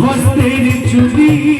হস্তের চুলি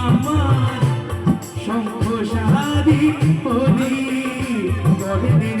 আমার শঙ্খ সারি হরি গরদিন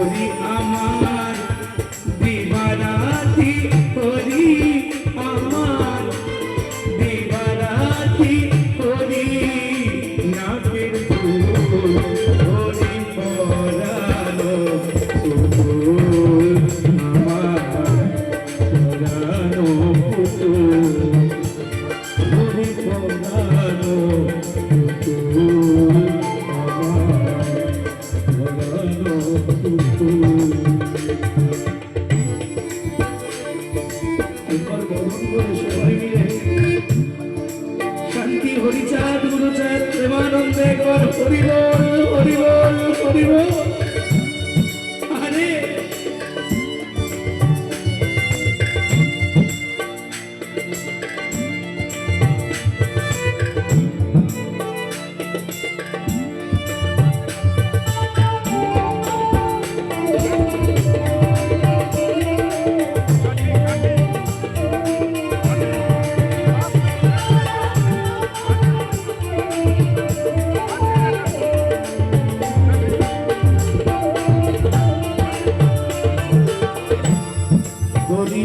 হরি আমার, দিবারাতি হরি আমার, দিবারাতি হরি নাকের ফুল হরি পরানো পুতুল আমার, পরানো পুতুল শান্তি হরিচাঁদ গুরুচাঁদ প্রেমানন্দে কর হরিবল হরিবল হরিবল হরি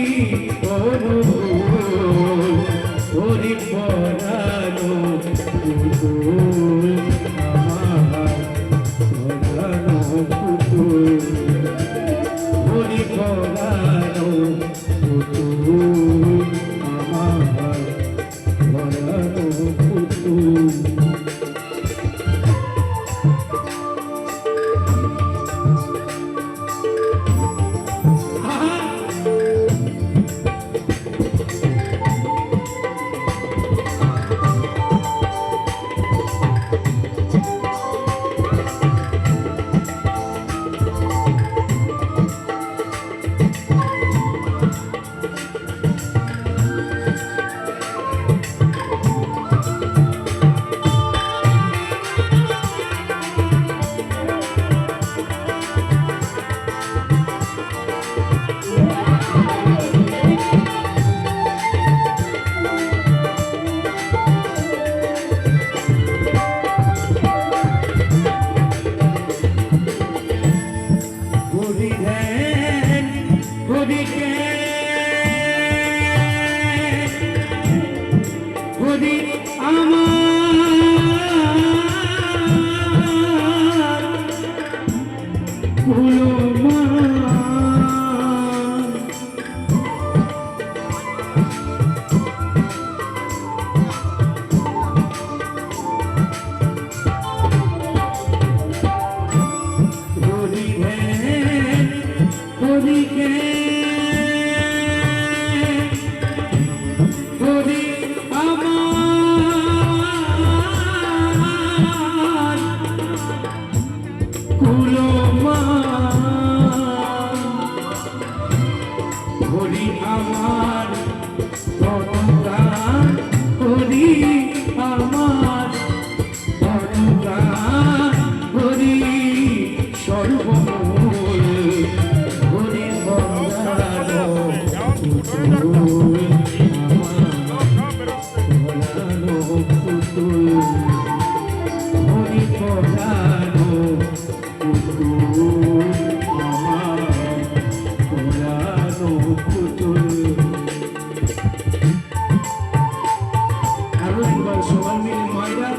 মায়েরা,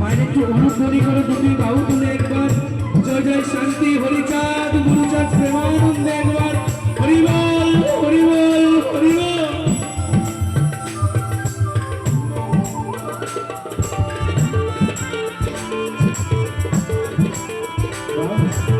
মায়ের একটু অনুধ্বনি করে দুটি বাহু তুলে একবার। জয় জয়, শান্তি, হরিচাঁদ, গুরুচাঁদ, প্রেমানন্দে একবার। হরিবল হরিবল হরিবল। Wow.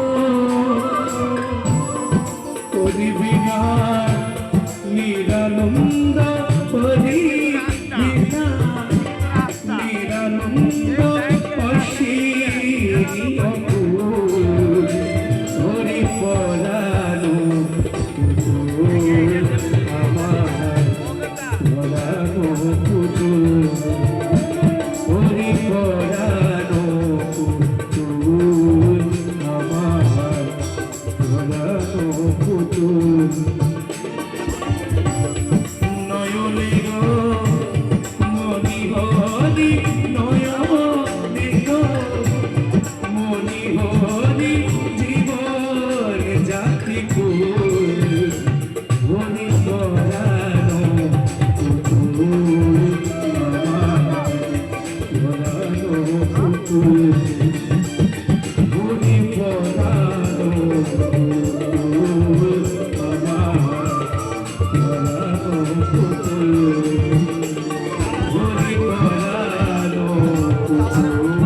நீடலும் পুতুল। Ooh.